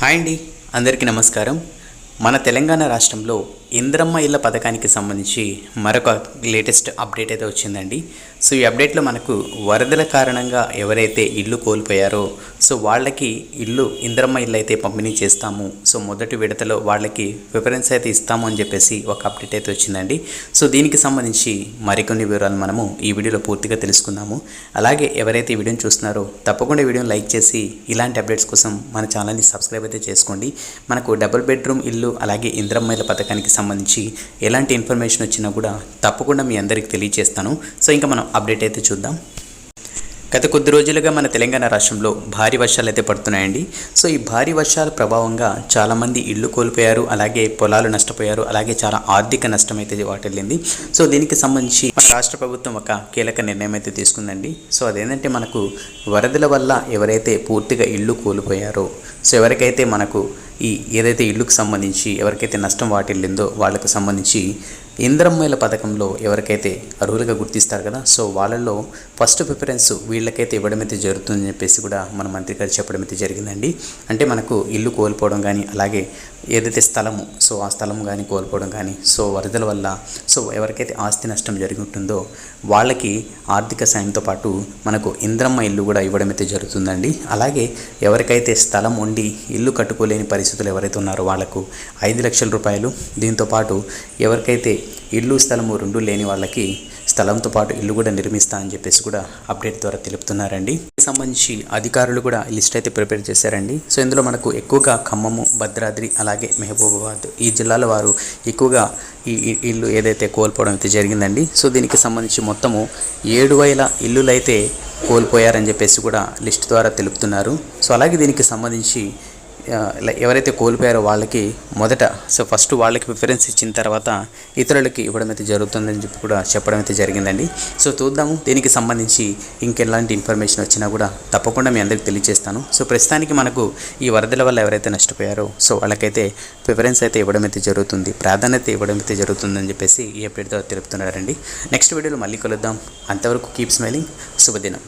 Hi అండి. అందరికీ నమస్కారం. మన తెలంగాణ రాష్ట్రంలో ఇంద్రమ్మ ఇళ్ళ పథకానికి సంబంధించి మరొక లేటెస్ట్ అప్డేట్ అయితే వచ్చిందండి. సో ఈ అప్డేట్లో మనకు వరదల కారణంగా ఎవరైతే ఇల్లు కోల్పోయారో సో వాళ్ళకి ఇల్లు ఇంద్రమ్మ ఇల్లు అయితే పంపిణీ చేస్తాము. సో మొదటి విడతలో వాళ్ళకి ప్రిఫరెన్స్ అయితే ఇస్తాము అని చెప్పేసి ఒక అప్డేట్ అయితే వచ్చిందండి. సో దీనికి సంబంధించి మరికొన్ని వివరాలు మనము ఈ వీడియోలో పూర్తిగా తెలుసుకుందాము. అలాగే ఎవరైతే ఈ వీడియోని చూస్తున్నారో తప్పకుండా వీడియోని లైక్ చేసి ఇలాంటి అప్డేట్స్ కోసం మన ఛానల్ని సబ్స్క్రైబ్ అయితే చేసుకోండి. మనకు డబుల్ బెడ్రూమ్ ఇల్లు అలాగే ఇంద్రమ్మ ఇళ్ళ పథకానికి సంబంధించి సంబంధించి ఎలాంటి ఇన్ఫర్మేషన్ వచ్చినా కూడా తప్పకుండా మీ అందరికీ తెలియజేస్తాను సో ఇంకా మనం అప్డేట్ అయితే చూద్దాం. గత కొద్ది రోజులుగా మన తెలంగాణ రాష్ట్రంలో భారీ వర్షాలు అయితే పడుతున్నాయండి. సో ఈ భారీ వర్షాల ప్రభావంగా చాలామంది ఇళ్ళు కోల్పోయారు అలాగే పొలాలు నష్టపోయారు అలాగే చాలా ఆర్థిక నష్టం అయితే వాటిల్లింది. సో దీనికి సంబంధించి మన రాష్ట్ర ప్రభుత్వం ఒక కీలక నిర్ణయం అయితే తీసుకుందండి. సో అదేంటంటే మనకు వరదల వల్ల ఎవరైతే పూర్తిగా ఇళ్ళు కోల్పోయారో సో ఎవరికైతే మనకు ఈ ఏదైతే ఇల్లుకు సంబంధించి ఎవరికైతే నష్టం వాటిల్లిందో వాళ్ళకు సంబంధించి ఇంద్రమ్మల పథకంలో ఎవరికైతే అర్హులుగా గుర్తిస్తారు కదా సో వాళ్ళల్లో ఫస్ట్ ప్రిఫరెన్స్ వీళ్ళకైతే ఇవ్వడం అయితే జరుగుతుందని చెప్పేసి కూడా మన మంత్రి గారు చెప్పడం అయితే జరిగిందండి. అంటే మనకు ఇల్లు కోల్పోవడం కానీ అలాగే ఏదైతే స్థలము సో ఆ స్థలం కానీ కోల్పోవడం కానీ సో వరదల వల్ల సో ఎవరికైతే ఆస్తి నష్టం జరిగి ఉంటుందో వాళ్ళకి ఆర్థిక సాయంతో పాటు మనకు ఇంద్రమ్మ ఇల్లు కూడా ఇవ్వడం అయితే జరుగుతుందండి. అలాగే ఎవరికైతే స్థలం ఉండి ఇల్లు కట్టుకోలేని పరిస్థితి పరిస్థితులు ఎవరైతే ఉన్నారో వాళ్ళకు ఐదు లక్షల రూపాయలు. దీంతో పాటు ఎవరికైతే ఇల్లు స్థలము రెండు లేని వాళ్ళకి స్థలంతో పాటు ఇల్లు కూడా నిర్మిస్తా అని చెప్పేసి కూడా అప్డేట్ ద్వారా తెలుపుతున్నారండి. దీనికి సంబంధించి అధికారులు కూడా లిస్ట్ అయితే ప్రిపేర్ చేశారండి. సో ఇందులో మనకు ఎక్కువగా ఖమ్మము భద్రాద్రి అలాగే మహబూబాబాద్ ఈ జిల్లాల వారు ఎక్కువగా ఈ ఇల్లు ఏదైతే కోల్పోవడం అయితే జరిగిందండి. సో దీనికి సంబంధించి మొత్తము ఏడు వేల ఇల్లులైతే కోల్పోయారని చెప్పేసి కూడా లిస్ట్ ద్వారా తెలుపుతున్నారు. సో అలాగే దీనికి సంబంధించి ఎవరైతే కోల్పోయారో వాళ్ళకి మొదట సో ఫస్ట్ వాళ్ళకి ప్రిఫరెన్స్ ఇచ్చిన తర్వాత ఇతరులకి ఇవ్వడం అయితే జరుగుతుందని చెప్పి కూడా చెప్పడం అయితే జరిగిందండి. సో చూద్దాము దీనికి సంబంధించి ఇంకెలాంటి ఇన్ఫర్మేషన్ వచ్చినా కూడా తప్పకుండా మీ అందరికి తెలియజేస్తాను. సో ప్రస్తుతానికి మనకు ఈ వరదల వల్ల ఎవరైతే నష్టపోయారో సో వాళ్ళకైతే ప్రిఫరెన్స్ అయితే ఇవ్వడం అయితే జరుగుతుంది ప్రాధాన్యత ఇవ్వడం అయితే జరుగుతుందని చెప్పేసి ఈ అప్డేట్ ద్వారా తెలుపుతున్నారండి. నెక్స్ట్ వీడియోలో మళ్ళీ కలుద్దాం. అంతవరకు కీప్ స్మైలింగ్ శుభదినం.